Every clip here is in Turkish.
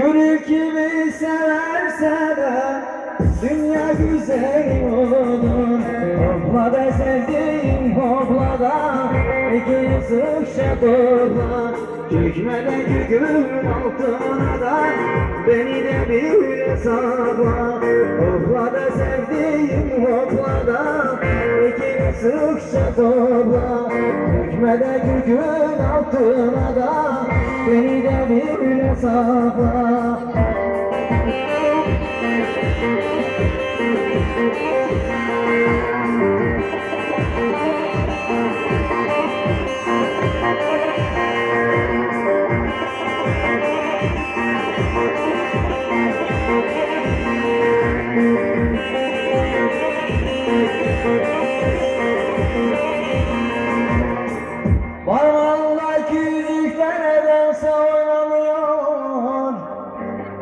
Gönül kimi severse de Dünya güzel olur. Hopla da sevdiğim hopla da İkini sıkça topla Çekmedeki gül altına da Beni de bir sakla Hopla da sevdiğim hopla da İkini sıkça topla Çekmedeki gül altına da Beni de bir sakla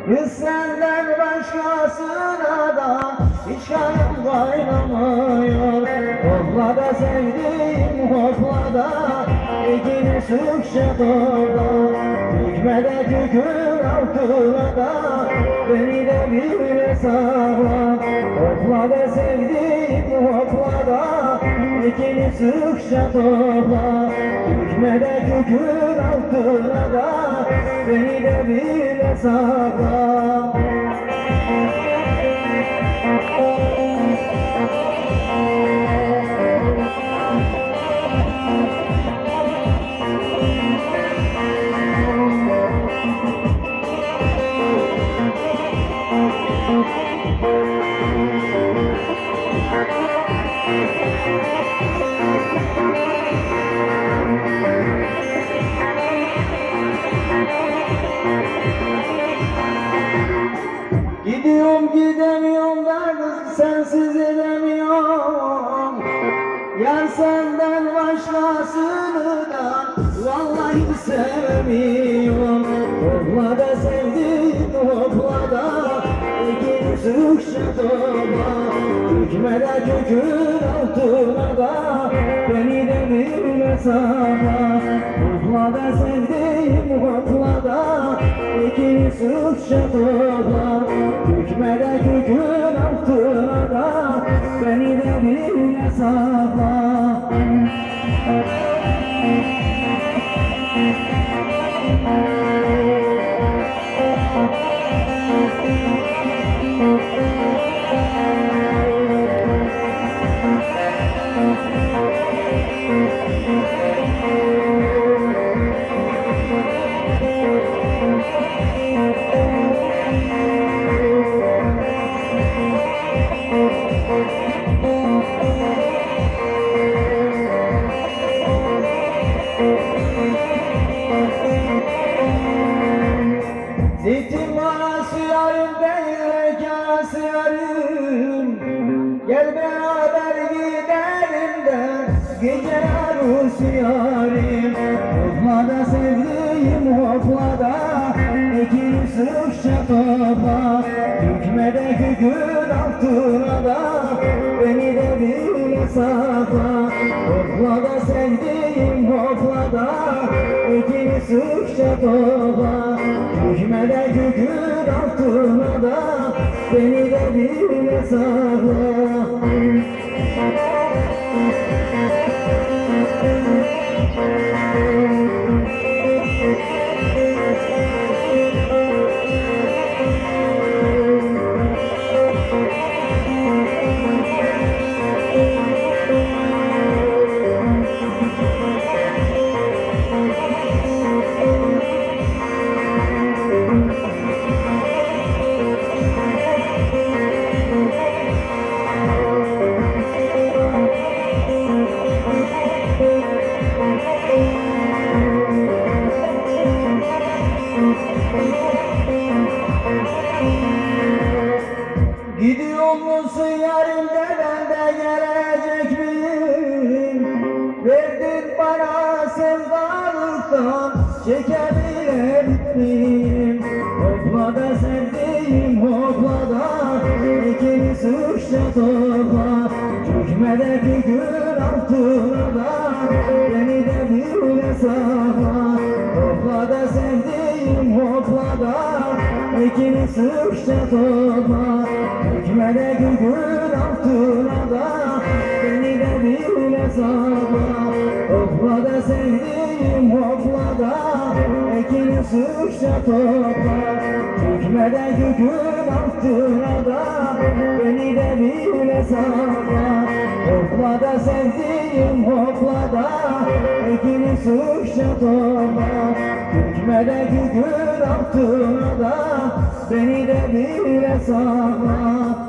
Kız senden başkasına da hiç kanım kaynamıyor. Hopla da sevdiğim hopla da İkini sıkça torda Hükmede kükür altına da Beni de bir sağla Hopla da sevdiğim hopla da İkini sıkça torda Hükmede kükür altına da Beni de bir sağla Gidiyorum Yar senden başkasını da vallahi sevmiyorum. Hopla da sevdim hopla da İkini sıkça topla Hükmede kükür altına da Beni de bir sana. Hopla da sevdim hopla da İkini sıkça topla Hükmede kükür altına da Beni de rekanası yarım Gel beraber gidelim de gece arus yarim Hopla da sevdiğim hopla da İki sıkça topla Hükmede hükür altına da Beni de bir sakla da sevdiğim hopla da İki sıkça topla Hükmede hükür Beni de bir sakla sevdalıktan çekebilir miyim? Hopla da sevdiğim hopla da. İkini suçla topla. Çökmedeki gül altına da. Sakla Hopla da sevdiğim hopla da. İkini sıkça topla. Hükme de gügün altına da. Beni de bile sakla Hopla da sevdiğim hopla da İkini sıkça topla Hükme de gügün altına da Beni de bile sakla Hopla da sevdiğim hopla da Ekini suçla topla Hükmede gügün altına da Beni de bile sakla